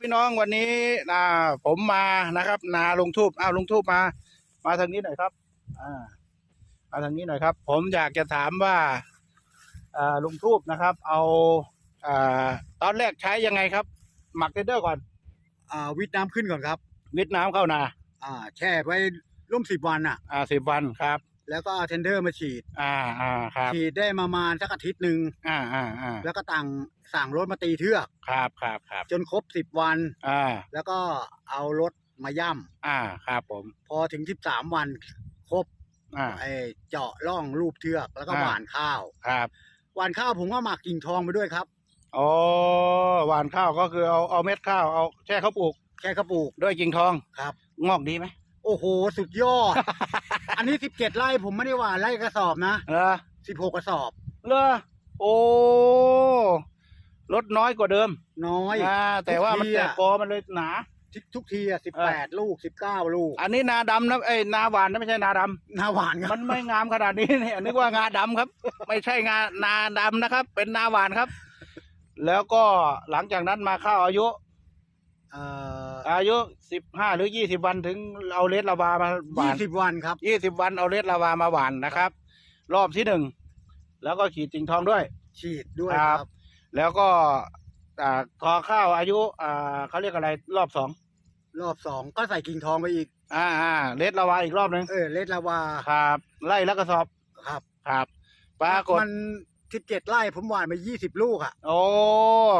พี่น้องวันนี้อ่าผมมานะครับ นาลุงทูบอ้าวลุงทูบมา มาทางนี้หน่อยครับ อ่ามาทางนี้หน่อยครับ ผมอยากจะถามว่าอ่าลุงทูบนะครับ เอาอ่าตอนแรกใช้ยังไงครับ หมักเทนเดอร์ก่อน อ่าวิทน้ำขึ้นก่อนครับ วิดน้ำเข้านา อ่า แช่ไว้ร่วมสิบวันอะ อ่าสิบวันครับ แล้วก็เอาเทนเดอร์มาฉีด อ่าอ่าครับฉีดได้ประมาณสักอาทิตย์หนึ่งอ่าอ่าอ่าแล้วก็ต่างสั่งรถมาตีเทือก ครับครับครับจนครบสิบวัน อ่าแล้วก็เอารถมาย่อ่าครับผมำพอถึงสิบสามวันครบอ่าไอ้เจาะร่องรูปเทือกแล้วก็อ่าหว่านข้าวครับหว่านข้าวผมก็หมักกิ่งทองไปด้วยครับอ๋อหวานข้าวก็คือเอาเอาเม็ดข้าวเอาแช่ข้าวปลูกแค่กระปุกด้วยกิ่งทองครับ งอกดีไหมโอ้โห สุดยอด อันนี้สิบเจ็ดไร่ผมไม่ได้หว่านไร่กระสอบนะเหรอสิบหกกระสอบเลอโอ้ลดน้อยกว่าเดิมน้อยอ่าแต่ว่ามันทุกทีแตอะกกอมันเลยหนา ทุกทุกทีอะสิบเอแปอดลูกสิบเก้าลูก อันนี้นาดำนะเอ้ยนาหวานนะไม่ใช่นาดำหน้าหวานครับมันไม่งามขนาดนี้เนี่ยนึกว่างาดำครับ ไม่ใช่งานาดำนะครับ เป็นนาหวานครับ แล้วก็หลังจากนั้นมาเข้าอายุ เอ่ออายุสิบห้าหรือยี่สิบวันถึงเอาเลสลาวามาหวายี่นสิบวันครับ ยี่สิบวันเอาเลสลาวามาหวานนะครับ รอบที่หนึ่งแล้วก็ขีดจิงทองด้วย ฉีดด้วยคครัรับ บ แล้วก็อ่าทอข้าวอายุอ่าเขาเรียกอะไรรอบสองรอบสองก็ใส่กิ่งทองไปอีก อ่าอ่าเลสลาวาอีกรอบหนึ่งเออเลดลาวาครับ ไล่แล้วก็สอบครับ ครับปรากฏมัน สิบเจ็ดไร่ผมหว่านไปยี่สิบลูกอะ โอ้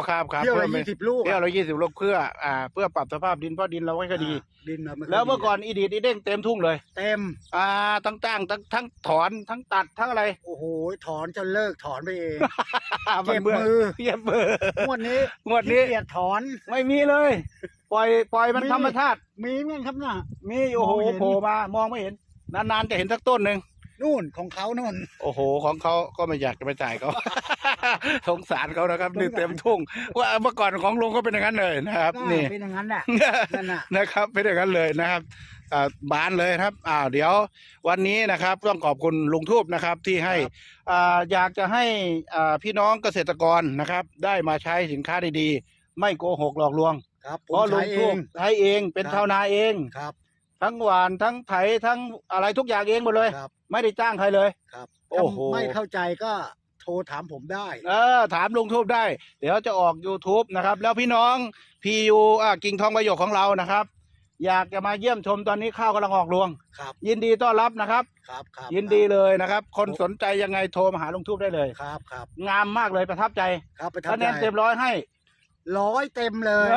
ครับครับเที่ยวละพิ่มยี่สิบลูกเที่ยวอะละยี่สิบลูกเพื่อ อ่า เพื่อปรับสภาพดินเพราะดินเราไม่ค่อยดีาดินเราไม่ค่ยแล้วเมื่อดีก่อนอีดีดอีเด้งเต็มทุ่งเลย เต็ม อ่า ทั้งจ้างทั้งทั้งถอนทั้งตัดทั้งอะไร โอ้โห ถอนจนเลิกถอนไปเองมันเจ็บบื่มือ เจ็บมือ งวดนี้งวดนี้ ขี้เกียจถอน ไม่มีเลย ปล่อยปล่อยมันมี ธรรมชาติมีเหมือนครับน่ะ มีโอ้โหมองไม่เห็น โผล่มามองไม่เห็น นานๆจะเห็นสักต้นหนึ่ง นู่นของเขานู่น โอ้โห ของเขาก็ไม่อยากจะไปจ่ายเขา สงสารเขานะครับ นี่สงสารเต็มทุ่ง ว่าเมื่อก่อนของลุงก็เป็นอย่างนั้นเลยนะครับ นี่เป็นอย่างนั้นแหละนั่นน่ะนะครับ เป็นอย่างนั้นเลยนะครับอ่าบานเลยครับอ่าเดี๋ยววันนี้นะครับ ต้องขอบคุณลุงทูบนะครับที่ให้อ่าอยากจะให้อ่าพี่น้องเกษตรกรนะครับ ได้มาใช้สินค้าดีๆ ไม่โกหกหลอกลวงครับผเพมราะลุใช้งเอทูบงใช้เองเป็นครับชาวนาเองครับ ทั้งหวานทั้งไถทั้งอะไรทุกอย่างเองหมดเลย ครับไม่ได้จ้างใครเลย ครับโอ้โห ถ้าไม่เข้าใจก็โทรถามผมได้ เออถามลุงทูบได้ เดี๋ยวจะออก YouTube นะครับ แล้วพี่น้องพียูอ่ากิ่งทองประโยคของเรานะครับ อยากจะมาเยี่ยมชมตอนนี้ข้าวกำลังออกรวง ครับยินดีต้อนรับนะครับ ครับครับยินดีเลยนะครับ คนสนใจยังไงโทรมาหาลุงทูบได้เลย ครับครับงามมากเลยประทับใจครับไปคะทำแนนเต็มร้อยให้ ร้อยเต็มเลย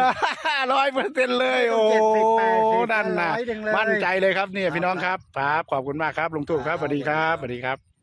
ร้อยเปอร์เซ็นต์เลย โอ้เจ็ดสิบแปดสิบนั่นนะร้อยหนึ่งเลยมั่นใจเลยครับเนี่ยครับพี่น้องครับครับขอบคุณมากครับลุงทูบครับสวัสดีครับสวัสดีครับ